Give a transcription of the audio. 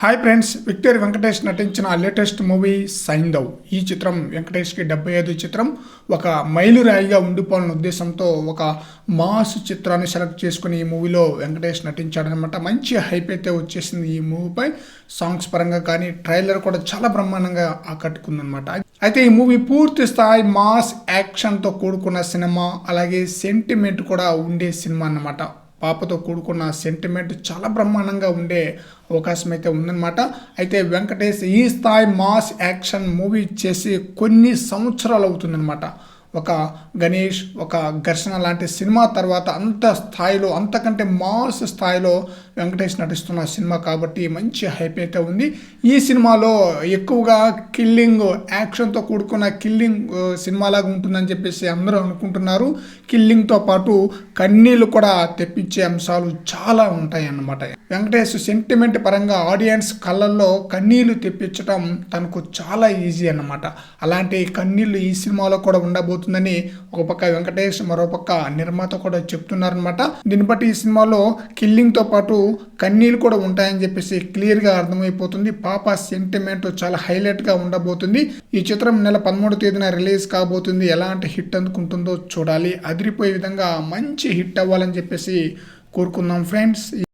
Hi friends Victor Venkatesh నటించిన latest movie Saindhav ఈ చిత్రం వెంకటేష్కి డెబ్బై ఐదు చిత్రం ఒక మైలురాయిగా ఉండిపోవాలన్న ఉద్దేశంతో ఒక మాస్ చిత్రాన్ని సెలెక్ట్ చేసుకుని ఈ మూవీలో వెంకటేష్ నటించాడనమాట మంచి హైప్ అయితే వచ్చేసింది ఈ మూవీపై. సాంగ్స్ పరంగా కానీ ట్రైలర్ కూడా చాలా బ్రహ్మాండంగా ఆకట్టుకుందనమాట అయితే ఈ మూవీ పూర్తి స్థాయి మాస్ యాక్షన్తో కూడుకున్న సినిమా అలాగే సెంటిమెంట్ కూడా ఉండే సినిమా అన్నమాట. పాపతో కూడుకున్న సెంటిమెంట్ చాలా బ్రహ్మాండంగా ఉండే అవకాశం అయితే ఉందన్నమాట. అయితే వెంకటేష్ ఈ స్థాయి మాస్ యాక్షన్ మూవీ చేసి కొన్ని సంవత్సరాలు అవుతుందన్నమాట. ఒక గణేష్ ఒక ఘర్షణ లాంటి సినిమా తర్వాత అంత స్థాయిలో అంతకంటే మాస్ స్థాయిలో వెంకటేష్ నటిస్తున్న సినిమా కాబట్టి మంచి హైప్ అయితే ఉంది. ఈ సినిమాలో ఎక్కువగా కిల్లింగ్ యాక్షన్తో కూడుకున్న కిల్లింగ్ సినిమాలాగా ఉంటుందని చెప్పేసి అందరూ అనుకుంటున్నారు. కిల్లింగ్తో పాటు కన్నీళ్ళు కూడా తెప్పించే అంశాలు చాలా ఉంటాయి అన్నమాట వెంకటేష్ సెంటిమెంట్ పరంగా ఆడియన్స్ కళ్ళల్లో కన్నీళ్ళు తెప్పించడం తనకు చాలా ఈజీ అన్నమాట. అలాంటి కన్నీళ్ళు ఈ సినిమాలో కూడా ఉండబోతుందని ఒక పక్క వెంకటేష్ మరో పక్క నిర్మాత కూడా చెప్తున్నారనమాట దీన్ని బట్టి ఈ సినిమాలో కిల్లింగ్తో పాటు కన్నీళ్ళు కూడా ఉంటాయని చెప్పేసి క్లియర్గా అర్థమైపోతుంది. పాప సెంటిమెంట్ చాలా హైలైట్గా ఉండబోతుంది. ఈ చిత్రం నెల పదమూడు తేదీన రిలీజ్ కాబోతుంది. ఎలాంటి హిట్ అందుకుంటుందో చూడాలి. అదిరిపోయే విధంగా మంచి హిట్ అవ్వాలని చెప్పేసి కోరుకుందాం ఫ్రెండ్స్.